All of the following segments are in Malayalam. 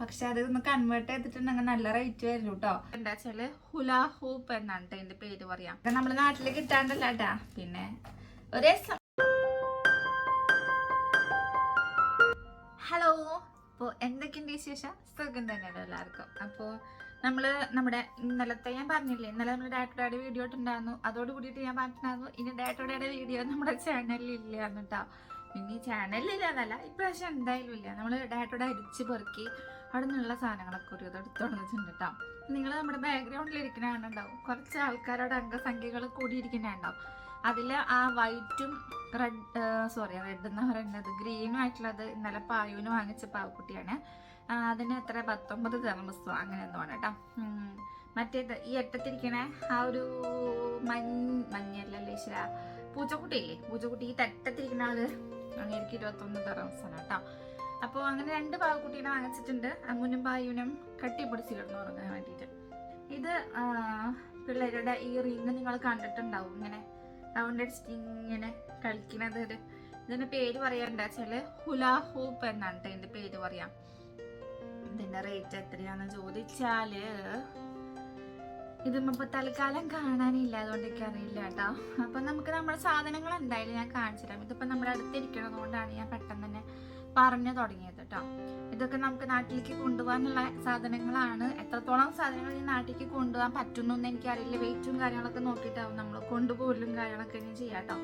പക്ഷെ അത് ഒന്ന് കൺവേർട്ട് ചെയ്തിട്ടുണ്ടെങ്കിൽ നല്ല റേറ്റ് വരും കേട്ടോ എന്താ വെച്ചാൽ ഹുലാ ഹൂപ്പ് എന്നാണ് അതിന്റെ പേര് പറയാം. നമ്മുടെ നാട്ടിൽ കിട്ടാണ്ടല്ല കേട്ടാ പിന്നെ ഒരേ ഹലോ. അപ്പോൾ എന്തൊക്കെയുണ്ട് വിശേഷം? സുഖം തന്നെയാണ് എല്ലാവർക്കും. അപ്പോൾ നമ്മൾ നമ്മുടെ ഇന്നലത്തെ ഞാൻ പറഞ്ഞില്ലേ ഇന്നലെ നമ്മൾ ഡാറ്റോടെ വീഡിയോ ഇട്ടുണ്ടായിരുന്നു അതോട് കൂടിയിട്ട് ഞാൻ പറഞ്ഞിട്ടുണ്ടായിരുന്നു ഇനി ഡാറ്റോടെ വീഡിയോ നമ്മുടെ ചാനലിൽ ഇല്ല കേട്ടോ പിന്നെ ഈ ചാനലിൽ എന്നല്ല ഇപ്രാവശ്യം എന്തായാലും ഇല്ല. നമ്മൾ ഡാറ്റോടെ അരിച്ച് പെറുക്കി അവിടെ നിന്നുള്ള സാധനങ്ങളൊക്കെ ഒരു ഇത് വെച്ചിട്ടുണ്ട് നിങ്ങൾ നമ്മുടെ ബാക്ക്ഗ്രൗണ്ടിൽ കാണുന്നുണ്ടാവും. കുറച്ച് ആൾക്കാരുടെ അംഗസംഖ്യകൾ കൂടിയിരിക്കുന്നുണ്ടാവും അതിൽ ആ വൈറ്റും റെഡ് സോറി റെഡ് എന്ന് പറയുന്നത്. ഗ്രീനും ആയിട്ടുള്ളത് ഇന്നലെ പായുവിന് വാങ്ങിച്ച പാവക്കുട്ടിയാണ്. അതിന് എത്ര? പത്തൊമ്പത് തെർമസോ അങ്ങനെ എന്തോ ആണ് കേട്ടോ. മറ്റേത് ഈ എട്ടത്തിരിക്കണ ആ ഒരു മഞ്ഞ മഞ്ഞല്ലേ ഈശ്വര? പൂച്ചക്കുട്ടിയില്ലേ? പൂച്ചക്കുട്ടി ഈ തെറ്റത്തിരിക്കുന്ന ആൾ. അങ്ങനെയൊക്കെ ഇരുപത്തൊന്ന് തെർമസാണ് കേട്ടോ അപ്പോൾ അങ്ങനെ രണ്ട് പാവക്കുട്ടീനെ വാങ്ങിച്ചിട്ടുണ്ട്. അമ്മുനും പായുനും കട്ടിപ്പിടിച്ചിരുന്നു ഉറങ്ങാൻ വേണ്ടിയിട്ട്. ഇത് പിള്ളേരുടെ ഈ റിങ് നിങ്ങൾ കണ്ടിട്ടുണ്ടാവും. ഇങ്ങനെ റൗണ്ട് ഇങ്ങനെ കളിക്കുന്നത് ഒരു ഇതിന്റെ പേര് പറയാണ്ട വെച്ചാൽ ഹുലാ ഹൂപ്പ് എന്നാണ് ട്ടോ ഇതിന്റെ പേര് പറയാം. ഇതിന്റെ റേറ്റ് എത്രയാന്ന് ചോദിച്ചാൽ ഇതിപ്പോ തൽക്കാലം കാണാനില്ല. അതുകൊണ്ട് എനിക്ക് അറിയില്ല കേട്ടോ. അപ്പൊ നമുക്ക് നമ്മുടെ സാധനങ്ങൾ എന്തായാലും ഞാൻ കാണിച്ചു തരാം ഇതിപ്പോ നമ്മുടെ അടുത്തിരിക്കണത് കൊണ്ടാണ് ഞാൻ പെട്ടെന്ന് തന്നെ പറഞ്ഞു തുടങ്ങിയത് കേട്ടോ ഇതൊക്കെ നമുക്ക് നാട്ടിലേക്ക് കൊണ്ടുപോകാനുള്ള സാധനങ്ങളാണ്. എത്രത്തോളം സാധനങ്ങൾ ഈ നാട്ടിലേക്ക് കൊണ്ടുപോകാൻ പറ്റുന്നു എന്ന് എനിക്കറിയില്ല വെയിറ്റും കാര്യങ്ങളൊക്കെ നോക്കിയിട്ടാവും നമ്മൾ കൊണ്ടുപോകലും കാര്യങ്ങളൊക്കെ ഇനി ചെയ്യാം കേട്ടോ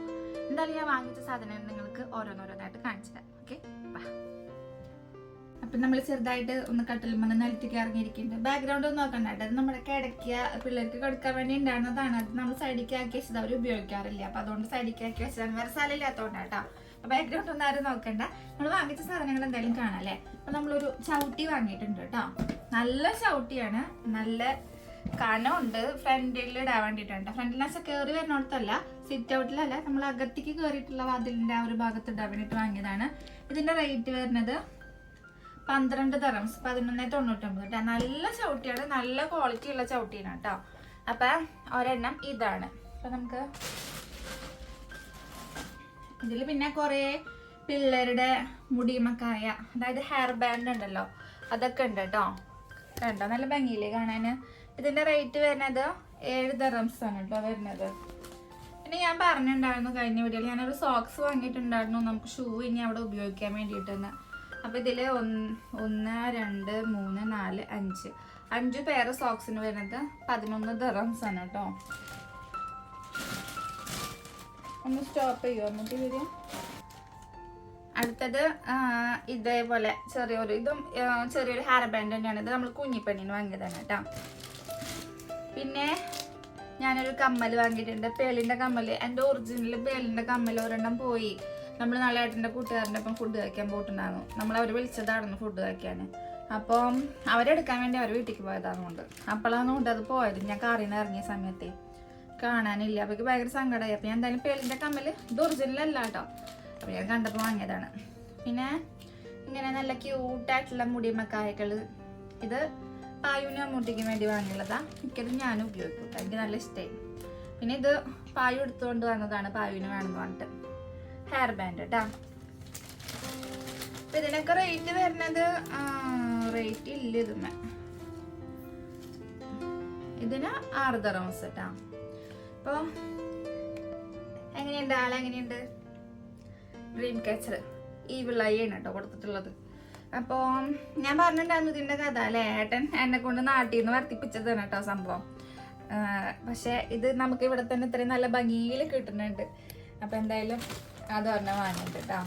എന്തായാലും ഞാൻ വാങ്ങിച്ച സാധനങ്ങൾ നിങ്ങൾക്ക് ഓരോന്നോരോന്നായിട്ട് കാണിച്ചു തരാം. ഓക്കെ? അപ്പം നമ്മൾ ചെറുതായിട്ട് ഒന്ന് കട്ടിലുമ്പോൾ നിലത്തേക്ക് ഇറങ്ങിയിരിക്കുന്നുണ്ട്. ബാക്ക്ഗ്രൗണ്ട് ഒന്നും നോക്കണ്ട. അത് നമ്മുടെ കിടക്കിയ പിള്ളേർക്ക് കൊടുക്കാൻ വേണ്ടി ഉണ്ടാകുന്നതാണ് അത് നമ്മൾ സൈഡിലേക്ക് ആക്കി വെച്ചത് അവർ ഉപയോഗിക്കാറില്ല. അപ്പം അതുകൊണ്ട് സൈഡിലേക്ക് ആക്കി വെച്ചതാണ്. വേറെ സ്ഥലം ഇല്ലാത്തതുകൊണ്ടാണ് കേട്ടോ ബാക്ക്ഗ്രൗണ്ട് ഒന്നും ആരും നോക്കണ്ട. നമ്മൾ വാങ്ങിച്ച സാധനങ്ങൾ എന്തായാലും കാണാം അല്ലേ? അപ്പൊ നമ്മളൊരു ചവിട്ടി വാങ്ങിയിട്ടുണ്ട് കേട്ടോ. നല്ല ചവിട്ടിയാണ്. നല്ല കനമുണ്ട്. ഫ്രണ്ടിൽ ഇടാൻ വേണ്ടിയിട്ടുണ്ട്. ഫ്രണ്ടിൽ വെച്ചാൽ കയറി വരുന്നിടത്തല്ല സിറ്റ് ഔട്ടിലല്ല നമ്മൾ അകത്തേക്ക് കയറിയിട്ടുള്ള വാതിലിന്റെ ആ ഒരു ഭാഗത്ത് ഇടാൻ വാങ്ങിയതാണ്. ഇതിന്റെ റേറ്റ് വരുന്നത് പന്ത്രണ്ട് തറംസ് പതിനൊന്ന് തൊണ്ണൂറ്റൊമ്പത് കേട്ടോ നല്ല ചവിട്ടിയാണ്. നല്ല ക്വാളിറ്റി ഉള്ള ചവിട്ടിയാണ് കേട്ടോ. അപ്പൊ ഒരെണ്ണം ഇതാണ്. അപ്പൊ നമുക്ക് ഇതിൽ പിന്നെ കുറേ പിള്ളേരുടെ മുടിമക്കായ അതായത് ഹെയർ ബാൻഡ് ഉണ്ടല്ലോ അതൊക്കെ ഉണ്ട് കേട്ടോ കണ്ടോ? നല്ല ഭംഗിയില്ലേ കാണാൻ ഇതിന്റെ റേറ്റ് വരുന്നത് ഏഴ് ദറംസ് ആണ് കേട്ടോ വരുന്നത്. പിന്നെ ഞാൻ പറഞ്ഞിട്ടുണ്ടായിരുന്നു കഴിഞ്ഞ വീഡിയോയിൽ ഞാനൊരു സോക്സ് വാങ്ങിയിട്ടുണ്ടായിരുന്നു. നമുക്ക് ഷൂ ഇനി അവിടെ ഉപയോഗിക്കാൻ വേണ്ടിയിട്ടെന്ന്. അപ്പൊ ഇതിൽ ഒന്ന് ഒന്ന് രണ്ട് മൂന്ന് നാല് അഞ്ച്. അഞ്ച് പേര് സോക്സിന് വരുന്നത് പതിനൊന്ന് ദറംസ് ആണ് കേട്ടോ ഒന്ന് സ്റ്റോപ്പ് ചെയ്യുമോ എന്നിട്ട് വരും. അടുത്തത് ഇതേപോലെ ചെറിയൊരു ഇതും ചെറിയൊരു ഹെയർ ബാൻഡ് തന്നെയാണ്. ഇത് നമ്മൾ കുഞ്ഞിപ്പെണ്ണിന് വാങ്ങിയതാണ് കേട്ടോ. പിന്നെ ഞാനൊരു കമ്മൽ വാങ്ങിയിട്ടുണ്ട്. പേലിന്റെ കമ്മൽ എന്റെ ഒറിജിനൽ പേലിന്റെ കമ്മൽ ഒരെണ്ണം പോയി. നമ്മൾ നാളെ ഏട്ടന്റെ കൂട്ടുകാരന്റെ ഒപ്പം ഫുഡ് കഴിക്കാൻ പോയിട്ടുണ്ടായിരുന്നു. നമ്മൾ അവർ വിളിച്ചതായിരുന്നു ഫുഡ് കഴിക്കാൻ. അപ്പം അവരെടുക്കാൻ വേണ്ടി അവർ വീട്ടിലേക്ക് പോയതാണ് കൊണ്ട് അപ്പോഴാണ് കൊണ്ട് അത് പോയത്. ഞാൻ കാറിൽ നിന്ന് ഇറങ്ങിയ സമയത്തെ. കാണാനില്ല. എനിക്ക് ഭയങ്കര സങ്കടമായി അപ്പോൾ ഞാൻ എന്തായാലും പേളിന്റെ കമ്മൽ ഇത് ഒറിജിനൽ അല്ല കേട്ടോ അപ്പോൾ ഞാൻ കണ്ടപ്പോൾ വാങ്ങിയതാണ്. പിന്നെ ഇങ്ങനെ നല്ല ക്യൂട്ടായിട്ടുള്ള മുടിമക്കായകൾ ഇത് പായുവിനും അമ്മൂട്ടിക്കും വേണ്ടി വാങ്ങിയുള്ളതാ മിക്കത് ഞാനും ഉപയോഗിക്കും. എനിക്ക് നല്ല ഇഷ്ടമായി പിന്നെ ഇത് പായു എടുത്തുകൊണ്ട് വന്നതാണ്. പായുവിന് വേണമെന്ന് പറഞ്ഞിട്ട്. ഹെയർ ബാൻഡ് കേട്ടോ അപ്പൊ ഇതിനൊക്കെ റേറ്റ് വരുന്നത് റേറ്റ് ഇല്ല ഇതുമേ. ഇതിന് ആറ് ദറംസ് കേട്ടോ അപ്പോൾ എങ്ങനെയുണ്ട്? ആളെങ്ങനെയുണ്ട് ഡ്രീം കാച്ചർ ഈ വിളയാണ് കേട്ടോ കൊടുത്തിട്ടുള്ളത്. അപ്പോൾ ഞാൻ പറഞ്ഞിട്ടുണ്ടായിരുന്നു ഇതിന്റെ കഥ അല്ലേ? ഏട്ടൻ എന്നെ കൊണ്ട് നാട്ടിൽ നിന്ന് വർത്തിപ്പിച്ചതാണ് കേട്ടോ സംഭവം. പക്ഷേ ഇത് നമുക്ക് ഇവിടെ തന്നെ ഇത്രയും നല്ല ഭംഗിയിൽ കിട്ടുന്നുണ്ട്. അപ്പോൾ എന്തായാലും അത് പറഞ്ഞാൽ വാങ്ങിയിട്ട് കേട്ടോ.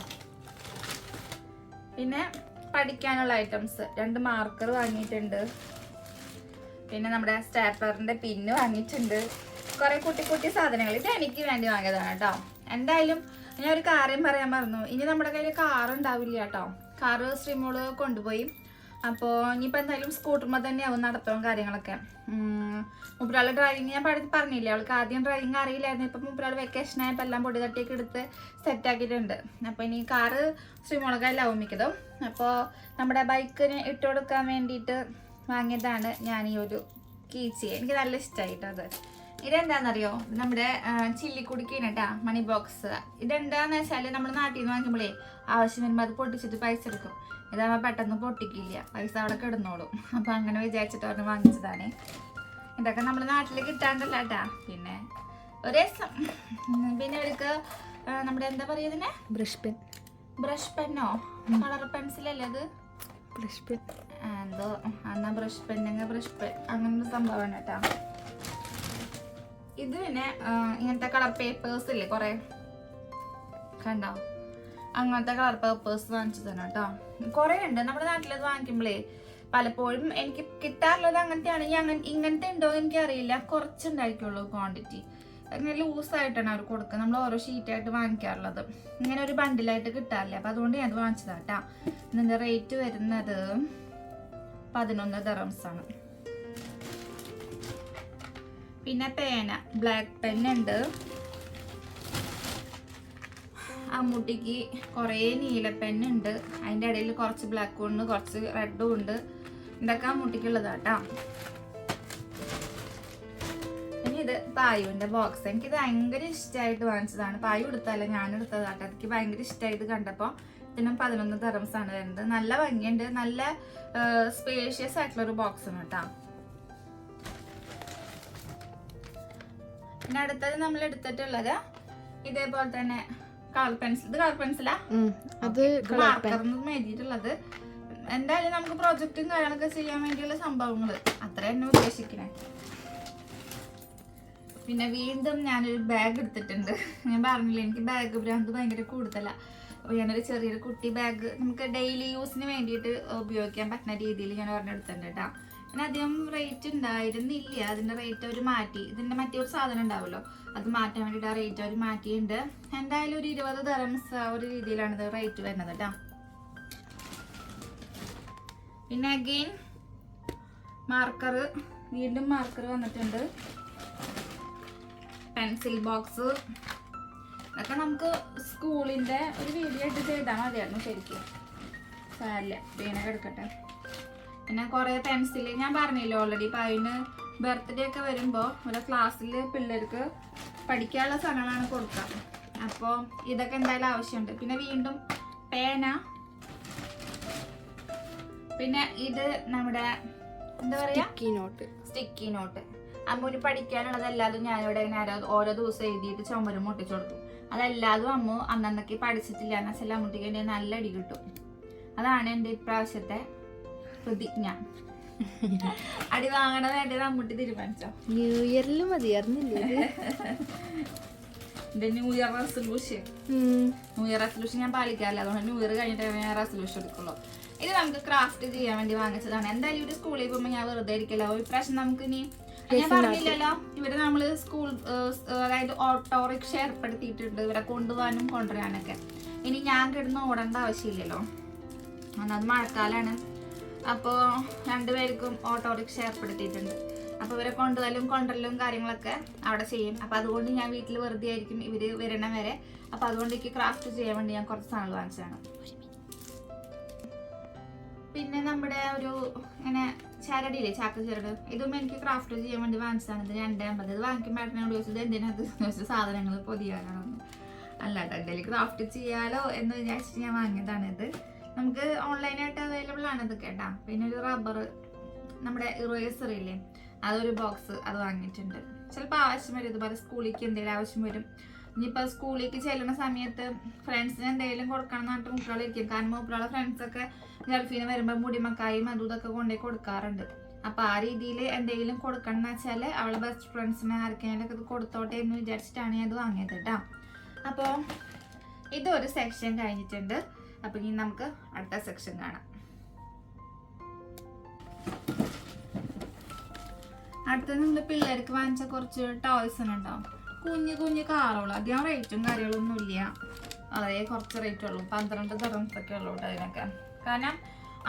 പിന്നെ പഠിക്കാനുള്ള ഐറ്റംസ് രണ്ട് മാർക്കർ വാങ്ങിയിട്ടുണ്ട്. പിന്നെ നമ്മുടെ സ്റ്റാപ്പറിന്റെ പിന്ന് വാങ്ങിയിട്ടുണ്ട്. കുറെ കുട്ടി കുട്ടി സാധനങ്ങൾ ഇത് എനിക്ക് വേണ്ടി വാങ്ങിയതാണ് കേട്ടോ. എന്തായാലും ഞാൻ ഒരു കാര്യം പറയാൻ പറഞ്ഞു ഇനി നമ്മുടെ കയ്യിൽ കാർ ഉണ്ടാവില്ല കേട്ടോ. കാറ് ശ്രീമോൾ കൊണ്ടുപോയി. അപ്പോൾ ഇനിയിപ്പോൾ എന്തായാലും സ്കൂട്ടർമ തന്നെയാവും നടത്തവും കാര്യങ്ങളൊക്കെ. മുപ്പരാൾ ഡ്രൈവിങ് ഞാൻ പഠിച്ച് പറഞ്ഞില്ലേ അവൾക്ക് ആദ്യം ഡ്രൈവിങ് അറിയില്ലായിരുന്നു. ഇപ്പം മുപ്പരാൾ വെക്കേഷൻ ആയപ്പോൾ എല്ലാം പൊടി തട്ടിയൊക്കെ എടുത്ത് സെറ്റ് ആക്കിയിട്ടുണ്ട്. അപ്പോൾ ഇനി കാറ് ശ്രീമോളകയിലാവും മിക്കതും. അപ്പോൾ നമ്മുടെ ബൈക്കിന് ഇട്ടുകൊടുക്കാൻ വേണ്ടിയിട്ട് വാങ്ങിയതാണ് ഞാൻ ഈ ഒരു കീച്ചി എനിക്ക് നല്ല ഇഷ്ടമായിട്ടത് ഇതെന്താണെന്നറിയോ ഇത് നമ്മുടെ ചില്ലിക്കുടിക്കാണ് കേട്ടാ മണി ബോക്സ് ഇതെന്താന്ന് വെച്ചാൽ നമ്മൾ നാട്ടിൽ നിന്ന് വാങ്ങിക്കുമ്പോഴേ ആവശ്യം വരുമ്പോൾ അത് പൊട്ടിച്ചിട്ട് പൈസ എടുക്കും. ഇതാകുമ്പോൾ പെട്ടെന്ന് പൊട്ടിക്കില്ല. പൈസ അവിടെ കിടന്നോളും. അപ്പം അങ്ങനെ വിചാരിച്ചിട്ട് അവർ വാങ്ങിച്ചതാണ്. ഇതൊക്കെ നമ്മൾ നാട്ടിൽ കിട്ടാണ്ടല്ല കേട്ടാ പിന്നെ ഒരു രസം. പിന്നെ അവർക്ക് നമ്മുടെ എന്താ പറയുക ഇതിനെ? Brush pen. ബ്രഷ് പെന്നോ? കളർ പെൻസിലല്ലേ അത്? Brush pen. എന്തോ എന്നാ ബ്രഷ് പെന്നെങ്കിൽ ബ്രഷ് പെൻ. അങ്ങനെ ഒരു സംഭവമാണ് കേട്ടോ. ഇത് പിന്നെ ഇങ്ങനത്തെ കളർ പേപ്പേഴ്സ് ഇല്ലേ കുറെ? കണ്ടോ? അങ്ങനത്തെ കളർ പേപ്പേഴ്സ് വാങ്ങിച്ചതാണ് കേട്ടോ. കുറെ ഉണ്ട്. നമ്മുടെ നാട്ടിലത് വാങ്ങിക്കുമ്പോഴേ പലപ്പോഴും എനിക്ക് കിട്ടാറുള്ളത് അങ്ങനത്തെ ആണെങ്കിൽ അങ്ങനെ ഇങ്ങനത്തെ ഉണ്ടോ എന്ന് എനിക്ക് അറിയില്ല കുറച്ചുണ്ടായിരിക്കുള്ളൂ ക്വാണ്ടിറ്റി അങ്ങനെ ലൂസായിട്ടാണ് അവർ കൊടുക്കുക നമ്മൾ ഓരോ ഷീറ്റായിട്ട് വാങ്ങിക്കാറുള്ളത്. ഇങ്ങനെ ഒരു ബണ്ടിലായിട്ട് കിട്ടാറില്ല? അപ്പം അതുകൊണ്ട് ഞാൻ അത് വാങ്ങിച്ചതാട്ടാ ഇതിന്റെ റേറ്റ് വരുന്നത് പതിനൊന്ന് ദറംസ് ആണ്. പിന്നെ പേന ബ്ലാക്ക് പെൻ ഉണ്ട്. അമ്മൂട്ടിക്ക് കുറേ നീല പെന്നുണ്ട് അതിന്റെ ഇടയിൽ കുറച്ച് ബ്ലാക്കും ഉണ്ട് കുറച്ച് റെഡും ഉണ്ട്. ഇതൊക്കെ അമ്മൂട്ടിക്കുള്ളതാട്ടാ പിന്നെ ഇത് പായുവിന്റെ ബോക്സ് എനിക്ക് ഭയങ്കര ഇഷ്ടമായിട്ട് വാങ്ങിച്ചതാണ്. പായു എടുത്തല്ല ഞാൻ എടുത്തതാട്ടോ എനിക്ക് ഭയങ്കര ഇഷ്ടമായത് കണ്ടപ്പോൾ. ഇതിനും പതിനൊന്ന് തെറംസാണ് വരുന്നത്. നല്ല ഭംഗിയുണ്ട്. നല്ല സ്പേഷ്യസ് ആയിട്ടുള്ളൊരു ബോക്സ് ആണ് കേട്ടോ പിന്നെ അടുത്തത് നമ്മൾ എടുത്തിട്ടുള്ളത് ഇതേപോലെ തന്നെ കളർ പെൻസിൽ. ഇത് കളർ പെൻസിലാ? അത് എഴുതിയിട്ടുള്ളത്. എന്തായാലും നമുക്ക് പ്രൊജക്റ്റും കാര്യങ്ങളൊക്കെ ചെയ്യാൻ വേണ്ടിയുള്ള സംഭവങ്ങൾ അത്ര തന്നെ ഉദ്ദേശിക്കണേ. പിന്നെ വീണ്ടും ഞാനൊരു ബാഗ് എടുത്തിട്ടുണ്ട്. ഞാൻ പറഞ്ഞില്ല എനിക്ക് ബാഗ് ഭ്രാന്ത് ഭയങ്കര കൂടുതലാണ് അപ്പോൾ ഞാനൊരു ചെറിയൊരു കുട്ടി ബാഗ് നമുക്ക് ഡെയിലി യൂസിന് വേണ്ടിയിട്ട് ഉപയോഗിക്കാൻ പറ്റുന്ന രീതിയിൽ ഞാൻ ഒരെണ്ണം എടുത്തിട്ടുണ്ട് കേട്ടോ. പിന്നെ അധികം റേറ്റ് ഉണ്ടായിരുന്നില്ല. അതിന്റെ റേറ്റ് അവർ മാറ്റി. ഇതിന്റെ മറ്റേ ഒരു സാധനം ഉണ്ടാവുമല്ലോ? അത് മാറ്റാൻ വേണ്ടിയിട്ട് ആ റേറ്റ് അവർ മാറ്റിയിട്ടുണ്ട്. എന്തായാലും ഒരു ഇരുപത് ദറംസ് ആ ഒരു രീതിയിലാണ് ഇത് റേറ്റ് വരുന്നത് കേട്ടോ. പിന്നെ അഗെയിൻ മാർക്കർ വീണ്ടും മാർക്കർ വന്നിട്ടുണ്ട്. പെൻസിൽ ബോക്സ് ഇതൊക്കെ നമുക്ക് സ്കൂളിന്റെ ഒരു വീഡിയോ ആയിട്ട് ചെയ്താൽ മതിയായിരുന്നു ശരിക്കും. സാരില്ല വീണ കിടക്കട്ടെ. പിന്നെ കുറേ പെൻസിൽ ഞാൻ പറഞ്ഞില്ലേ ഓൾറെഡി ഇപ്പം അതിന് ബർത്ത്ഡേ ഒക്കെ വരുമ്പോൾ ഇവിടെ ക്ലാസ്സിൽ പിള്ളേർക്ക് പഠിക്കാനുള്ള സാധനങ്ങളാണ് കൊടുക്കുക അപ്പോൾ ഇതൊക്കെ എന്തായാലും ആവശ്യമുണ്ട് പിന്നെ വീണ്ടും പേന. പിന്നെ ഇത് നമ്മുടെ എന്താ പറയുക ടിക്കി നോട്ട് സ്റ്റിക്കി നോട്ട് അമ്മൂന് പഠിക്കാനുള്ളതല്ലാതും ഞാനിവിടെ ഇങ്ങനെ ഓരോ ദിവസം എഴുതിയിട്ട് ചുമരും മുട്ടിച്ചു കൊടുക്കും. അതല്ലാതും അമ്മു അന്നന്നൊക്കെ പഠിച്ചിട്ടില്ല. എന്ന് വെച്ചാൽ അമ്മൂട്ടിക്ക് എന്റെ നല്ല അടി കിട്ടും. അതാണ് എന്റെ ഇപ്രാവശ്യത്തെ പ്രതിജ്ഞ. അടി വാങ്ങണ വേണ്ടത് അമ്മൂട്ടി തീരുമാനിച്ചോ? ന്യൂ ഇയറിൽ മതിയായിരുന്നില്ലേ എന്റെ new year resolution. New year resolution ഞാൻ പാലിക്കാറില്ല. അതുകൊണ്ട് ന്യൂ ഇയർ കഴിഞ്ഞിട്ട് ഞാൻ റെസൊല്യൂഷൻ എടുക്കുള്ളൂ. ഇത് നമുക്ക് ക്രാഫ്റ്റ് ചെയ്യാൻ വേണ്ടി വാങ്ങിച്ചതാണ്. എന്തായാലും ഇവർ സ്കൂളിൽ പോകുമ്പോൾ ഞാൻ വെറുതെ ഇരിക്കല്ലോ? ഇപ്രാവശ്യം നമുക്ക് ഇനി ഞാൻ പറഞ്ഞില്ലല്ലോ. ഇവർ നമ്മൾ സ്കൂൾ അതായത് ഓട്ടോറിക്ഷ ഏർപ്പെടുത്തിയിട്ടുണ്ട്. ഇവരെ കൊണ്ടുപോകാനും കൊണ്ടുവരാനൊക്കെ. ഇനി ഞാൻ കിടന്ന് ഓടേണ്ട ആവശ്യമില്ലല്ലോ. അത് മഴക്കാലാണ്. അപ്പോൾ രണ്ടുപേർക്കും ഓട്ടോറിക്ഷ ഏർപ്പെടുത്തിയിട്ടുണ്ട്. അപ്പോൾ ഇവരെ കൊണ്ടുപോകലും കൊണ്ടുവരലും കാര്യങ്ങളൊക്കെ അവിടെ ചെയ്യും. അപ്പോൾ അതുകൊണ്ട് ഞാൻ വീട്ടിൽ വെറുതെ ആയിരിക്കും ഇവർ വരണ വരെ. അപ്പോൾ അതുകൊണ്ട് എനിക്ക് ക്രാഫ്റ്റ് ചെയ്യാൻ വേണ്ടി ഞാൻ കുറച്ച് സാധനങ്ങൾ വാങ്ങിച്ചതാണ്. പിന്നെ നമ്മുടെ ഒരു ഇങ്ങനെ ചരടിയില്ലേ ചാക്ക ചരട്. ഇതും എനിക്ക് ക്രാഫ്റ്റ് ചെയ്യാൻ വേണ്ടി വാങ്ങിച്ചതാണ്. ഇത് രണ്ടേ അമ്പത്. ഇത് വാങ്ങിക്കുമ്പോൾ ഏട്ടനോട് ചോദിച്ചത് എന്തിനകത്ത് ചോദിച്ച സാധനങ്ങൾ പൊതിയാനാണെന്ന് അല്ലാട്ടോ എന്തെങ്കിലും ക്രാഫ്റ്റ് ചെയ്യാലോ എന്ന് വിചാരിച്ചിട്ട് ഞാൻ വാങ്ങിയതാണ് ഇത് നമുക്ക് ഓൺലൈനായിട്ട് അവൈലബിൾ ആണ് ഇത് കേട്ടാ. പിന്നെ ഒരു റബ്ബർ നമ്മുടെ ഇറേസർ ഇല്ലേ? അതൊരു ബോക്സ് അത് വാങ്ങിയിട്ടുണ്ട്. ചിലപ്പോൾ ആവശ്യം വരും. ഇതുപോലെ സ്കൂളിലേക്ക് എന്തെങ്കിലും ആവശ്യം വരും. ഇനിയിപ്പോൾ സ്കൂളിലേക്ക് ചെല്ലുന്ന സമയത്ത് ഫ്രണ്ട്സിന് എന്തെങ്കിലും കൊടുക്കണം എന്ന് പറഞ്ഞിട്ട് മുക്കുകളിരിക്കും കാരണം മുക്കുകളെ ഫ്രണ്ട്സൊക്കെ ഗൾഫിൽ വരുമ്പോൾ മുടിമക്കായും അതും ഇതൊക്കെ കൊണ്ടുപോയി കൊടുക്കാറുണ്ട്. അപ്പോൾ ആ രീതിയിൽ എന്തെങ്കിലും കൊടുക്കണം എന്ന് വെച്ചാൽ അവളെ ബെസ്റ്റ് ഫ്രണ്ട്സിന് ആർക്കെങ്കിലും ഇത് കൊടുത്തോട്ടെ എന്ന് വിചാരിച്ചിട്ടാണ് ഞാൻ ഇത് വാങ്ങിയത് കേട്ടോ. അപ്പോൾ ഇതൊരു സെക്ഷൻ കഴിഞ്ഞിട്ടുണ്ട്. അപ്പോൾ ഇനി നമുക്ക് അടുത്ത സെക്ഷൻ കാണാം. അടുത്ത നമ്മൾ പിള്ളേർക്ക് വാങ്ങിച്ച കുറച്ച് ടോയ്സ് ഉണ്ടാവും കുഞ്ഞു കുഞ്ഞു കാറുകൾ. അധികം റേറ്റും കാര്യങ്ങളൊന്നും ഇല്ല. വളരെ കുറച്ച് റേറ്റ് ഉള്ളൂ. പന്ത്രണ്ട് തെറംസ് ഒക്കെ ഉള്ളൂ കേട്ടോ അതിനൊക്കെ കാരണം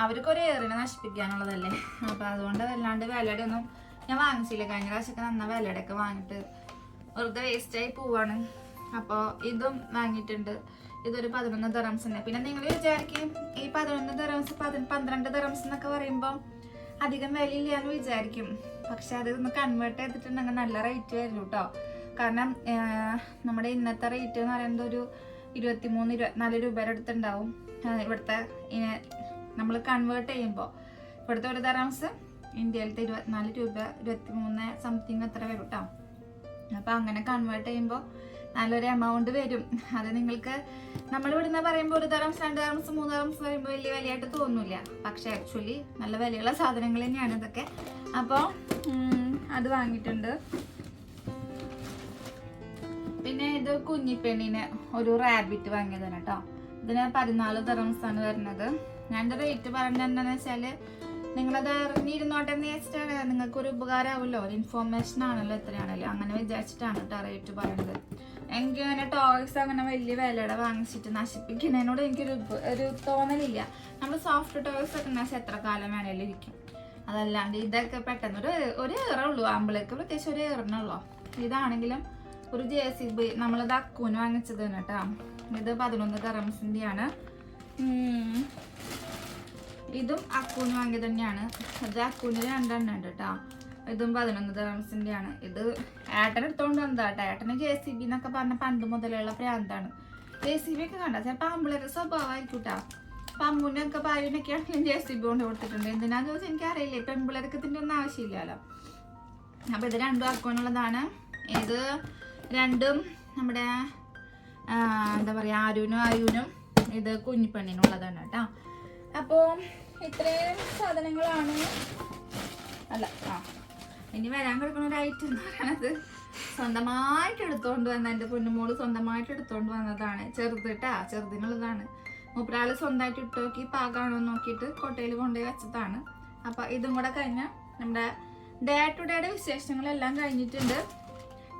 അവർക്കൊരു ഏറിനെ നശിപ്പിക്കാനുള്ളതല്ലേ. അപ്പോൾ അതുകൊണ്ട് വല്ലാണ്ട് വിലയുടെ ഒന്നും ഞാൻ വാങ്ങിച്ചില്ല. കഴിഞ്ഞ പ്രാവശ്യമൊക്കെ നന്ന വിലയുടെ ഒക്കെ വാങ്ങിയിട്ട് വെറുതെ വേസ്റ്റായി പോവാണ്. അപ്പോൾ ഇതും വാങ്ങിയിട്ടുണ്ട്. ഇതൊരു പതിനൊന്ന് ദറംസ് ഉണ്ട് പിന്നെ നിങ്ങൾ വിചാരിക്കും ഈ പതിനൊന്ന് ദറംസ് പന്ത്രണ്ട് ദറംസ് എന്നൊക്കെ പറയുമ്പോൾ അധികം വിലയില്ല എന്ന് വിചാരിക്കും. പക്ഷെ അത് ഒന്ന് കൺവേർട്ട് ചെയ്തിട്ടുണ്ടെങ്കിൽ നല്ല റേറ്റ് വരും കേട്ടോ കാരണം നമ്മുടെ ഇന്നത്തെ റേറ്റ് എന്ന് പറയുന്നത് ഒരു ഇരുപത്തിമൂന്ന് ഇരുപത്തിനാല് രൂപയുടെ അടുത്തുണ്ടാവും. ഇവിടുത്തെ നമ്മൾ കൺവേർട്ട് ചെയ്യുമ്പോൾ ഇവിടുത്തെ ഒരു ദറംസ് ഇന്ത്യയിലത്തെ ഇരുപത്തിനാല് രൂപ ഇരുപത്തി മൂന്ന് സംതിങ് അത്ര വരും കേട്ടോ അപ്പോൾ അങ്ങനെ കൺവേർട്ട് ചെയ്യുമ്പോൾ നല്ലൊരു എമൗണ്ട് വരും. അത് നിങ്ങൾക്ക് നമ്മൾ ഇവിടുന്ന് പറയുമ്പോൾ ഒരു തരംസ് രണ്ട് തരംസ് മൂന്ന് തരംസ് പറയുമ്പോൾ വലിയ വിലയായിട്ട് തോന്നില്ല. പക്ഷെ ആക്ച്വലി നല്ല വിലയുള്ള സാധനങ്ങൾ തന്നെയാണ് ഇതൊക്കെ. അപ്പോൾ അത് വാങ്ങിയിട്ടുണ്ട്. പിന്നെ ഇത് കുഞ്ഞിപ്പെണ്ണിന് ഒരു റാബിറ്റ് വാങ്ങിയതാണ് കേട്ടോ. ഇതിന് പതിനാല് ആണ് വരുന്നത്. ഞാൻ റേറ്റ് പറഞ്ഞത് വെച്ചാൽ നിങ്ങളത് അറിഞ്ഞിരുന്നോട്ടെ എന്ന് വെച്ചിട്ടാണ് നിങ്ങൾക്ക് ഒരു ഉപകാരമാവുമല്ലോ. ഒരു ഇൻഫോർമേഷൻ ആണല്ലോ എത്രയാണല്ലോ അങ്ങനെ വിചാരിച്ചിട്ടാണ് കേട്ടോ റേറ്റ് പറയുന്നത് എനിക്ക് അങ്ങനെ ടോയ്സ് അങ്ങനെ വലിയ വിലയുടെ വാങ്ങിച്ചിട്ട് നശിപ്പിക്കുന്നതിനോട് എനിക്കൊരു ഒരു തോന്നലില്ല. നമ്മൾ സോഫ്റ്റ് ടോയ്സ് ഒക്കെ വെച്ചാൽ എത്ര കാലം വേണേലും ഇരിക്കും. അതല്ലാണ്ട് ഇതൊക്കെ പെട്ടെന്ന് ഒരു ഒരു ഏറേ ഉള്ളൂ പ്രത്യേകിച്ച് ഒരു ഏറിനുള്ളൂ ഇതാണെങ്കിലും ഒരു ജെ സി ബി നമ്മളത് അക്കൂന് വാങ്ങിച്ചത് കേട്ടോ ഇത് പതിനൊന്ന് കറംസിന്റെയാണ് ഇതും അക്കൂന് വാങ്ങിയത് തന്നെയാണ്. ഇത് അക്കൂന് രണ്ടെണ്ണം ഉണ്ട് കേട്ടോ ഇതും പതിനൊന്ന് ദറംസിന്റെയാണ് ഇത് ഏട്ടൻ എടുത്തോണ്ട് വന്നതാ കേട്ടോ ഏട്ടന് ജെ സി ബി എന്നൊക്കെ പറഞ്ഞ പണ്ട് മുതലുള്ള പ്രാന്താണ്. ജെ സി ബി ഒക്കെ കണ്ട? ചിലപ്പോൾ ആമ്പിളൊക്കെ സ്വഭാവമായിരിക്കും കേട്ടോ പമ്പുനൊക്കെ പാലിനൊക്കെ ആണെങ്കിലും ജെ സി ബി കൊണ്ട് കൊടുത്തിട്ടുണ്ട്. എന്തിനാന്ന് ചോദിച്ചാൽ എനിക്കറിയില്ല. ഇപ്പം ഇതിന്റെ ഒന്നും ആവശ്യമില്ലല്ലോ. അപ്പോൾ ഇത് രണ്ടും ആക്കുവാനുള്ളതാണ് ഇത് രണ്ടും നമ്മുടെ എന്താ പറയുക ആരുനും ആയുനും ഇത് കുഞ്ഞിപ്പണ്ണിനുള്ളതാണ് കേട്ടോ അപ്പോൾ ഇത്രയും സാധനങ്ങളാണ്. അല്ല ആ. ഇനി വരാൻ കിടക്കുന്ന ഒരു ഐറ്റം എന്ന് സ്വന്തമായിട്ട് എടുത്തോണ്ട് വന്ന എന്റെ പൊന്നുമോൾ സ്വന്തമായിട്ട് എടുത്തോണ്ട് വന്നതാണ്. ചെറുതിട്ടാ ചെറുതിനുള്ളതാണ്. മൂപ്പരാൾ സ്വന്തമായിട്ട് ഇട്ട് നോക്കി പാകാണോ നോക്കിയിട്ട് കൊട്ടയിൽ കൊണ്ടുപോയി വെച്ചതാണ്. അപ്പോൾ ഇതും കൂടെ കഴിഞ്ഞാൽ നമ്മുടെ ഡേ ടു ഡേയുടെ വിശേഷങ്ങളെല്ലാം കഴിഞ്ഞിട്ടുണ്ട്.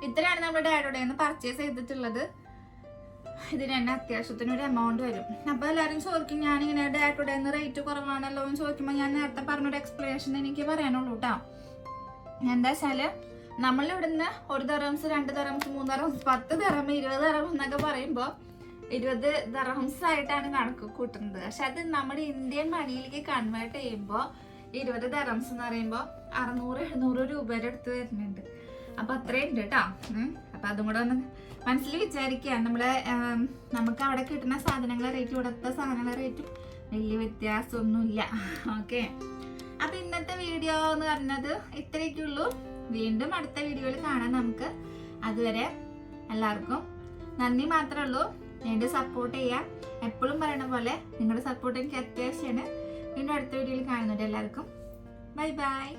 ഇത്രയാണ് നമ്മുടെ ഡേ ടു ഡേ എന്ന് പർച്ചേസ് ചെയ്തിട്ടുള്ളത്. ഇതിന് തന്നെ അത്യാവശ്യത്തിന് ഒരു എമൗണ്ട് വരും. അപ്പോൾ എല്ലാവരും ചോദിക്കും ഞാനിങ്ങനെ ഡേ ടു ഡേ റേറ്റ് കുറവാണല്ലോ? എന്ന് ചോദിക്കുമ്പോൾ ഞാൻ നേരത്തെ പറഞ്ഞൊരു എക്സ്പ്ലനേഷൻ എനിക്ക് പറയാനുള്ളൂ കേട്ടോ എന്താ വെച്ചാൽ നമ്മൾ ഇവിടുന്ന് ഒരു ദറംസ് രണ്ട് ദറംസ് മൂന്ന് ദറംസ് പത്ത് ദറം ഇരുപത് ദറം എന്നൊക്കെ പറയുമ്പോൾ ഇരുപത് ദറംസ് ആയിട്ടാണ് കണക്ക് കൂട്ടുന്നത്. പക്ഷെ അത് നമ്മുടെ ഇന്ത്യൻ മണിയിലേക്ക് കൺവേർട്ട് ചെയ്യുമ്പോൾ ഇരുപത് ദറംസ് എന്ന് പറയുമ്പോൾ അറുന്നൂറ് എഴുന്നൂറ് രൂപയുടെ അടുത്ത് വരുന്നുണ്ട്. അപ്പൊ അത്രയും ഉണ്ട് കേട്ടോ അപ്പൊ അതും കൂടെ ഒന്ന് മനസ്സിൽ വിചാരിക്കുക നമ്മളെ നമുക്ക് അവിടെ കിട്ടുന്ന സാധനങ്ങളെ റേറ്റ് ഇവിടുത്തെ സാധനങ്ങളെ റേറ്റും വലിയ വ്യത്യാസമൊന്നുമില്ല. ഓക്കെ അപ്പൊ ഇന്നത്തെ വീഡിയോ എന്ന് പറഞ്ഞത് ഇത്രയൊക്കെ ഉള്ളൂ. വീണ്ടും അടുത്ത വീഡിയോയിൽ കാണാം നമുക്ക്. അതുവരെ എല്ലാവർക്കും നന്ദി മാത്രമേ ഉള്ളൂ. എന്റെ സപ്പോർട്ട് ചെയ്യാം എപ്പോഴും പറയണ പോലെ നിങ്ങളുടെ സപ്പോർട്ട് എനിക്ക് അത്യാവശ്യമാണ്. വീണ്ടും അടുത്ത വീഡിയോയിൽ കാണുന്നുണ്ട് എല്ലാവർക്കും. Bye bye